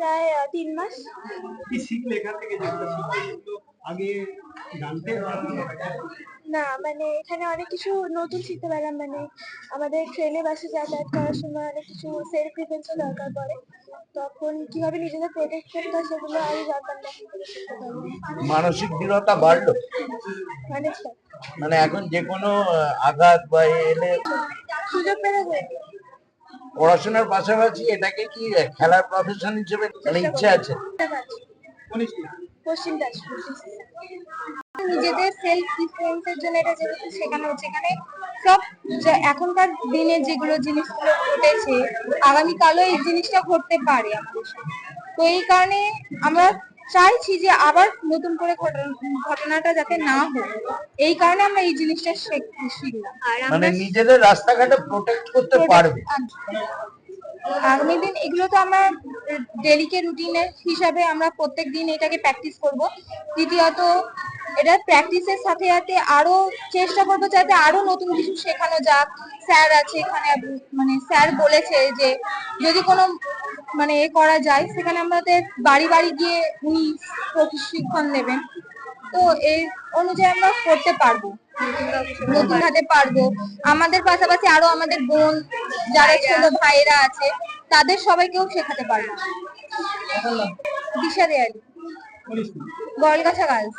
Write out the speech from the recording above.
প্রায় তিন মাস। কি শিখলে এখান থেকে যেগুলো শিখলে আগে জানতে না মানে এখানে অনেক কিছু নতুন শিখতে পারলাম। মানে আমাদের ট্রেনে বাসে যাতায়াত করার সময় অনেক কিছু সেলফ ডিফেন্সও দরকার পড়ে। তখন কীভাবে নিজেদের প্রোটেক্ট করতে হয় সেগুলো আমি জানতাম না মানসিক দৃঢ়তা বাড়লো? মানে এখন যে কোনো আঘাত বা এলে সুযোগ পেলে পড়াশোনার পাশাপাশি এটাকে কি খেলার প্রফেশন হিসেবে মানে ইচ্ছে আছে? নিজেদের সেলফ ডিফেন্সের জন্য এটা যেহেতু শেখানো হচ্ছে, এখানে সব এখনকার দিনে যেগুলো জিনিসগুলো ঘটেছে, আগামীকালও এই জিনিসটা ঘটতে পারে আমাদের তো এই কারণে আমরা চাইছি যে আবার নতুন করে ঘটনা- ঘটনাটা যাতে না হোক এই কারণে আমরা এই জিনিসটা শেখ- শিখলাম। আর মানে নিজেদের রাস্তাঘাটে প্রোটেক্ট করতে পারবে। আগামী দিন এগুলো তো আমরা ডেলিকে রুটিনের হিসাবে আমরা প্রত্যেক দিন এটাকে প্র্যাকটিস করব। দ্বিতীয়ত এটা প্র্যাকটিসের সাথে সাথে আরও চেষ্টা করব যাতে আরও নতুন কিছু শেখানো যাক। স্যার আছে এখানে মানে স্যার বলেছে যে যদি কোনো মানে এ করা যায় সেখানে আমাদের বাড়ি বাড়ি গিয়ে উনি প্রশিক্ষণ দেবেন তো এই অনুযায়ী আমরা করতে পারব। নতুন হাতে পারব। আমাদের পাশাপাশি আরও আমাদের বোন যারা ছোট ভাইয়েরা আছে তাদের সবাইকেও শেখাতে পারব। দিশা দেয়ালি। গলগাছা গার্লস।